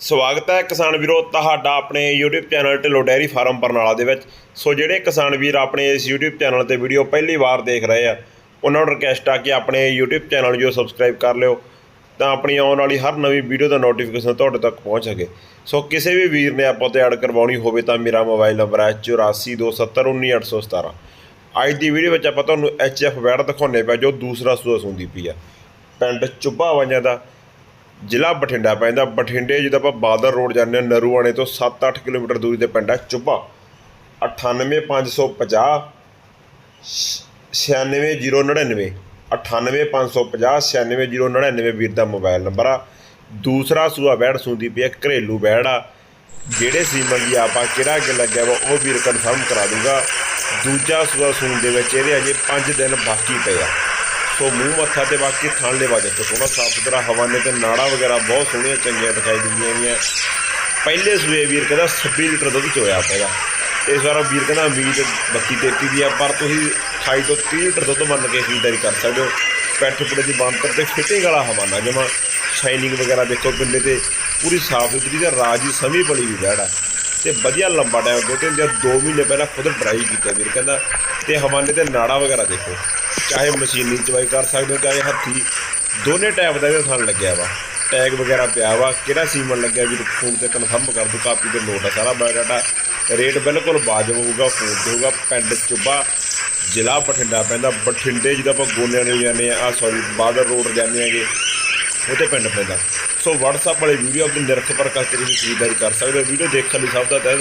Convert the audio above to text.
ਸਵਾਗਤ ਹੈ ਕਿਸਾਨ ਵੀਰੋ ਤੁਹਾਡਾ ਆਪਣੇ YouTube channel Dhillon dairy farm Barnala ਦੇ ਵਿੱਚ। ਸੋ ਜਿਹੜੇ ਕਿਸਾਨ ਵੀਰ ਆਪਣੇ ਇਸ YouTube ਚੈਨਲ ਤੇ ਵੀਡੀਓ ਪਹਿਲੀ ਵਾਰ ਦੇਖ ਰਹੇ ਆ, ਉਹਨਾਂ ਨੂੰ ਰਿਕਵੈਸਟ ਆ ਕਿ ਆਪਣੇ YouTube ਚੈਨਲ ਜੋ ਸਬਸਕ੍ਰਾਈਬ ਕਰ ਲਿਓ ਤਾਂ ਆਪਣੀ ਆਉਣ ਵਾਲੀ ਹਰ ਨਵੀਂ ਵੀਡੀਓ ਦਾ ਨੋਟੀਫਿਕੇਸ਼ਨ ਤੁਹਾਡੇ ਤੱਕ ਪਹੁੰਚ ਸਕੇ। ਸੋ ਕਿਸੇ ਵੀ ਵੀਰ ਨੇ ਆਪਾਂ ਤੇ ਐਡ ਕਰਵਾਉਣੀ ਹੋਵੇ ਤਾਂ ਮੇਰਾ ਮੋਬਾਈਲ ਨੰਬਰ ਹੈ 8427191817 ਅੱਜ ਦੀ ਵੀਡੀਓ ਵਿੱਚ ਆਪਾਂ ਤੁਹਾਨੂੰ HF ਵੈੜ ਦਿਖਾਉਣੇ ਪਿਆ ਜੋ ਦੂਸਰਾ ਸੂਆ ਸੁੰਦੀ ਪਈ ਆ। ਪਿੰਡ ਚੁੱਭਾ ਵਾਂਝਾ ਦਾ ਜ਼ਿਲ੍ਹਾ ਬਠਿੰਡਾ ਪੈਂਦਾ। ਬਠਿੰਡੇ ਜਦੋਂ ਆਪਾਂ ਬਾਦਰ ਰੋਡ ਜਾਂਦੇ ਹਾਂ, ਨਰੂਆਣੇ ਤੋਂ 7-8 ਕਿਲੋਮੀਟਰ ਦੂਰੀ ਤੇ ਪਿੰਡ ਹੈ ਚੁੱਬਾ 98550 96099 98550 96099 ਵੀਰ ਦਾ ਮੋਬਾਈਲ ਨੰਬਰ ਆ। ਦੂਸਰਾ ਸੂਆ ਬੈੜ ਸੁੰਦੀ ਪਈ ਹੈ ਘਰੇਲੂ ਬੈੜ ਆ। ਜਿਹੜੇ ਸੀਮਨ ਦੀ ਆਪਾਂ ਕਿਹੜਾ ਅੱਗੇ ਲੱਗਿਆ ਵਾ ਉਹ ਵੀਰ ਕਨਫਰਮ ਕਰਾ ਦੂਗਾ। ਦੂਜਾ ਸੂਆ ਸੂਣ ਦੇ ਵਿੱਚ ਇਹਦੇ ਅਜੇ 5 ਦਿਨ ਬਾਕੀ ਪਏ ਆ। ਸੋ ਮੂੰਹ ਮੱਥਾ ਤੇ ਬਾਕੀ ਥਣ ਦੇ ਵਾਜੇ ਸੋਹਣਾ ਸਾਫ਼ ਸੁਥਰਾ ਹਵਾਨੇ ਤੇ ਨਾੜਾ ਵਗੈਰਾ ਬਹੁਤ ਸੋਹਣੀਆਂ ਚੰਗੀਆਂ ਦਿਖਾਈ ਦਿੰਦੀਆਂ ਨੇ ਪਹਿਲੇ ਸੂਏ ਵੀਰ ਕਹਿੰਦਾ 26 ਲੀਟਰ ਦੁੱਧ ਚੋਇਆ ਪਏਗਾ ਇਸ ਵਾਰ ਵੀਰ ਕਹਿੰਦਾ ਉਮੀਦ 32 33 ਦੀ ਆ, ਪਰ ਤੁਸੀਂ 28 ਤੋਂ 30 ਲੀਟਰ ਦੁੱਧ ਮੰਨ ਕੇ ਖਰੀਦਦਾਰੀ ਕਰ ਸਕਦੇ ਹੋ। ਪੈਠ ਪੁੜੇ ਦੀ ਬੰਤਰ ਤੇ ਫਿਟਿੰਗ ਵਾਲਾ ਹਵਾਨਾ ਜਮਾ। ਸ਼ਾਈਨਿੰਗ ਵਗੈਰਾ ਦੇਖੋ ਪਿੰਡੇ ਤੇ ਪੂਰੀ ਸਾਫ਼ ਸੁਥਰੀ ਤੇ ਰਾਜੀ ਸਮੀ ਬੜੀ ਵੀ ਬੈੜਾ ਤੇ ਵਧੀਆ ਲੰਬਾ ਟਾਈਮ ਦੋ ਤਿੰਨ ਜਾਂ 2 ਮਹੀਨੇ ਪਹਿਲਾਂ ਖੁਦ ਡਰਾਈ ਕੀਤਾ ਵੀਰ, ਕਹਿੰਦਾ, ਤੇ ਹਵਾਨੇ ਤੇ ਨਾੜਾ ਵਗੈਰਾ ਦੇਖੋ, ਚਾਹੇ ਮਸ਼ੀਨੀ ਚਵਾਈ ਕਰ ਸਕਦੇ ਹੋ, ਚਾਹੇ ਹੱਥੀ, ਦੋਨੇ ਟਾਈਪ ਦਾ ਵੀ ਥਣ ਲੱਗਿਆ ਵਾ। ਟੈਗ ਵਗੈਰਾ ਪਿਆ ਵਾ, ਕਿਹੜਾ ਸੀਮਨ ਲੱਗਿਆ ਵੀ ਫੋਨ ਤੇ ਕਨਫਰਮ ਕਰ ਦੋ ਕਾਪੀ ਤੇ ਨੋਟ ਆ ਸਾਰਾ ਬਾਇਓਡਾਟਾ ਰੇਟ ਬਿਲਕੁਲ ਵਾਜਬ ਹੋਊਗਾ ਫੋਨ ਤੇ ਹੋਊਗਾ, ਪਿੰਡ ਚੁੱਬਾ ਜ਼ਿਲ੍ਹਾ ਬਠਿੰਡਾ ਪੈਂਦਾ। ਬਠਿੰਡੇ ਜਦੋਂ ਆਪਾਂ ਗੋਲਿਆਂ ਨੂੰ ਜਾਂਦੇ ਆ ਆ ਸੌਰੀ ਬਾਦਰ ਰੋਡ ਜਾਂਦੇ ਆਗੇ ਉਹਦੇ ਪਿੰਡ ਪੈਂਦਾ। ਸੋ WhatsApp ਵਾਲੇ ਵੀਡੀਓ ਆਪਣੀ ਨਿਰਖ ਪਰ ਕਰਕੇ ਤੁਸੀਂ ਖਰੀਦਦਾਰੀ ਕਰ ਸਕਦੇ ਹੋ। ਵੀਡੀਓ ਦੇਖਣ ਲਈ ਸਭ ਦਾ ਤਹਿ